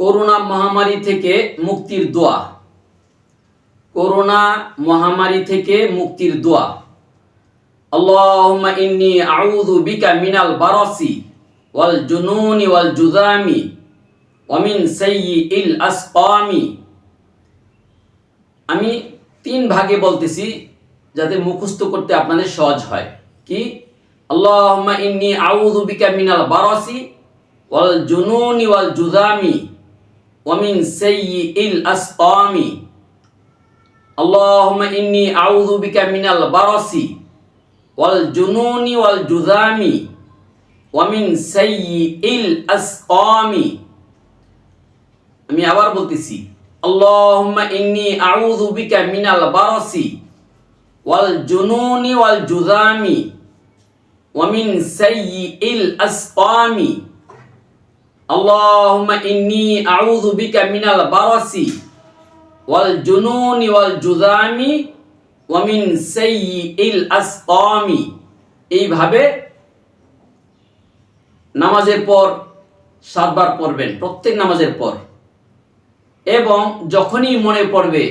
Corona মহামারী থেকে মুক্তির দোয়া। করোনা মহামারী থেকে মুক্তির দোয়া। আল্লাহুম্মা ইন্নী আউযু বিকা মিনাল বারাসি ওয়াল জুনুনি ওয়াল জুযামি ওয়া মিন সাইয়্যিল আসকামি আমি তিন ভাগে বলতেছি যাতে মুখস্থ করতে আপনাদের সহজ হয়। কি? আল্লাহুম্মা ইন্নী আউযু বিকা মিনাল বারাসি ওয়াল জুনুনি ওয়াল জুযামি ওয়া মিন সাইয়্যিল আসকামি اللهم إني أعوذ بك من البرص والجنون والجذام ومن سيء الأسقام আমি আবার বলতেছি اللهم إني أعوذ بك من البرص والجنون والجذام ومن سيء الأسقام আল্লাহুম্মা ইন্নি আউযু বিকা মিনাল বারাসি ওয়াল জুনুনি ওয়াল জুজামি ওয়া মিন সাইয়িল আসকামি। এইভাবে নামাজের পর সাতবার পড়বেন, প্রত্যেক নামাজের পর। এবং যখনই মনে পড়বে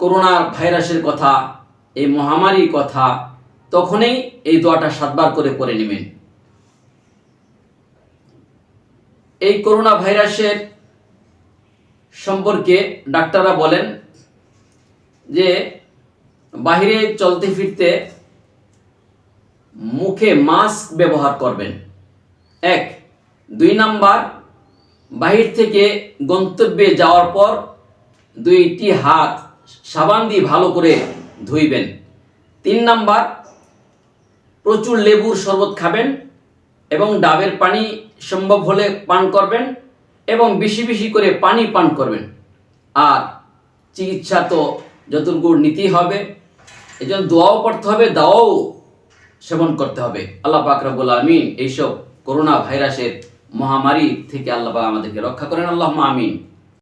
করোনার ভাইরাসের কথা, এই মহামারীর কথা, তখনই এই দোয়াটা সাতবার করে পড়ে নেবেন। এই করোনা ভাইরাসের সম্পর্কে ডাক্তাররা বলেন যে, বাহিরে চলতে ফিরতে মুখে মাস্ক ব্যবহার করবেন। এক। দুই নাম্বার, বাহির থেকে গন্তব্যে যাওয়ার পর দুইটি হাত সাবান দিয়ে ভালো করে ধুইবেন। তিন নাম্বার, প্রচুর লেবুর শরবত খাবেন। এবং ডাবের পানি সম্ভব হলে পান করবেন এবং বেশি বেশি করে পানি পান করবেন। আর চিকিৎসা তো যতটুকু নিতেই হবে এই জন্য দোয়াও করতে হবে, দাওয়াও সেবন করতে হবে। আল্লাহ পাক আমিন এইসব করোনা ভাইরাসের মহামারী থেকে আল্লাহ আমাদেরকে রক্ষা করেন। আল্লাহ আমিন।